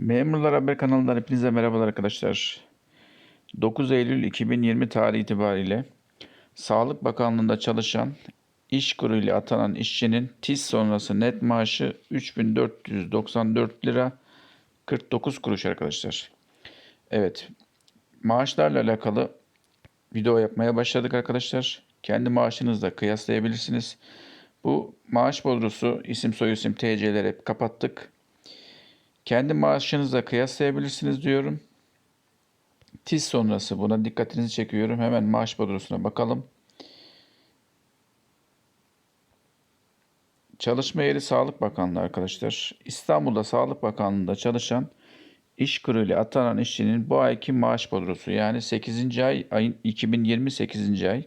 Memurlar Haber kanalından hepinize merhabalar arkadaşlar. 9 Eylül 2020 tarihi itibariyle Sağlık Bakanlığı'nda çalışan iş kuruyla atanan işçinin TİS sonrası net maaşı 3494 lira 49 kuruş arkadaşlar. Evet, maaşlarla alakalı video yapmaya başladık arkadaşlar. Kendi maaşınızla kıyaslayabilirsiniz. Bu maaş bodrosu isim soyisim TC'leri hep kapattık. Kendi maaşınızla kıyaslayabilirsiniz diyorum. TİS sonrası buna dikkatinizi çekiyorum. Hemen maaş bodrosuna bakalım. Çalışma yeri Sağlık Bakanlığı arkadaşlar. İstanbul'da Sağlık Bakanlığı'nda çalışan iş kuruyla atanan işçinin bu ayki maaş bodrosu yani 8. ay ayın 2020 8. ay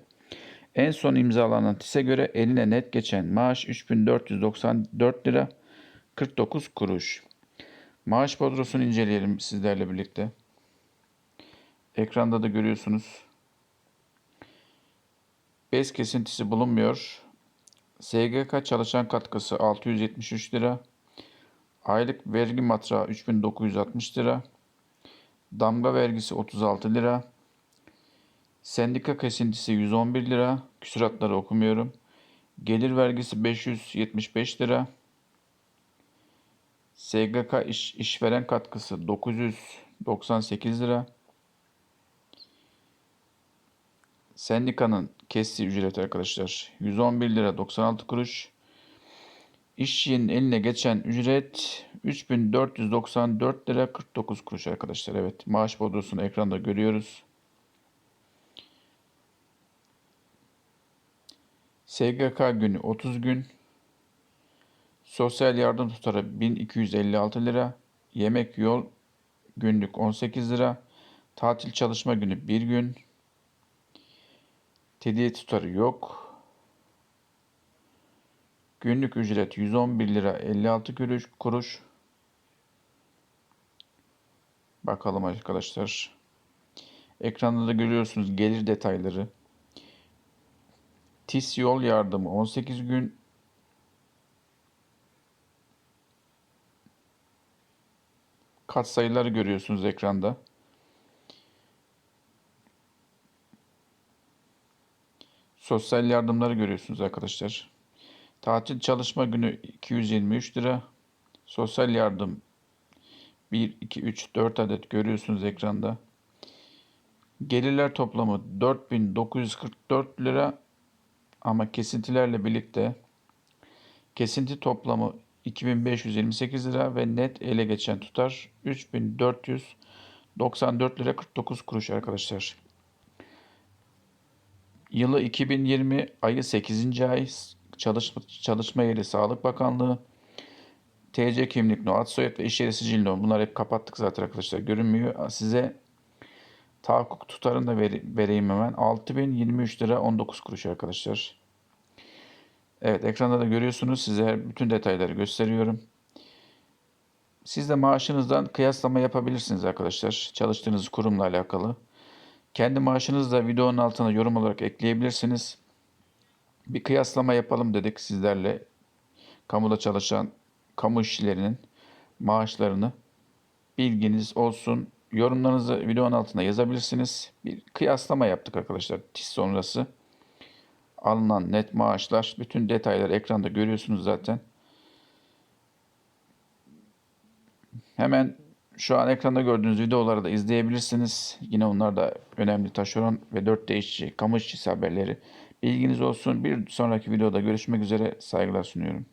en son imzalanan TİS'e göre eline net geçen maaş 3494 lira 49 kuruş. Maaş bodrosunu inceleyelim sizlerle birlikte. Ekranda da görüyorsunuz. Bez kesintisi bulunmuyor. SGK çalışan katkısı 673 lira. Aylık vergi matrağı 3960 lira. Damga vergisi 36 lira. Sendika kesintisi 111 lira. Küsuratları okumuyorum. Gelir vergisi 575 lira. SGK iş, işveren katkısı 998 lira. Sendikanın kestiği ücret arkadaşlar 111 lira 96 kuruş. İşçinin eline geçen ücret 3494 lira 49 kuruş arkadaşlar. Evet maaş bodrosunu ekranda görüyoruz. SGK günü 30 gün. Sosyal yardım tutarı 1256 lira. Yemek yol günlük 18 lira. Tatil çalışma günü 1 gün. Tediye tutarı yok. Günlük ücret 111 lira 56 kuruş. Bakalım arkadaşlar. Ekranda da görüyorsunuz gelir detayları. TİS yol yardımı 18 gün. Katsayıları görüyorsunuz ekranda. Sosyal yardımları görüyorsunuz arkadaşlar. Tatil çalışma günü 223 lira. Sosyal yardım 1, 2, 3, 4 adet görüyorsunuz ekranda. Gelirler toplamı 4944 lira ama kesintilerle birlikte kesinti toplamı 2528 lira ve net ele geçen tutar 3494 lira 49 kuruş arkadaşlar. Yılı 2020 ayı 8. ay çalışma, çalışma yeri Sağlık Bakanlığı TC kimlik no, ad ve iş yeri sicil. Bunları hep kapattık zaten arkadaşlar. Görünmüyor. Size tahakkuk tutarını da ver, vereyim hemen. 6023 lira 19 kuruş arkadaşlar. Evet ekranda da görüyorsunuz. Size bütün detayları gösteriyorum. Siz de maaşınızdan kıyaslama yapabilirsiniz arkadaşlar. Çalıştığınız kurumla alakalı. Kendi maaşınızı da videonun altına yorum olarak ekleyebilirsiniz. Bir kıyaslama yapalım dedik sizlerle. Kamuda çalışan kamu işçilerinin maaşlarını bilginiz olsun. Yorumlarınızı videonun altına yazabilirsiniz. Bir kıyaslama yaptık arkadaşlar TİS sonrası. Alınan net maaşlar, bütün detayları ekranda görüyorsunuz zaten. Hemen şu an ekranda gördüğünüz videoları da izleyebilirsiniz. Yine onlar da önemli taşeron ve 4 işçi, kamu işçisi haberleri. Bilginiz olsun. Bir sonraki videoda görüşmek üzere. Saygılar sunuyorum.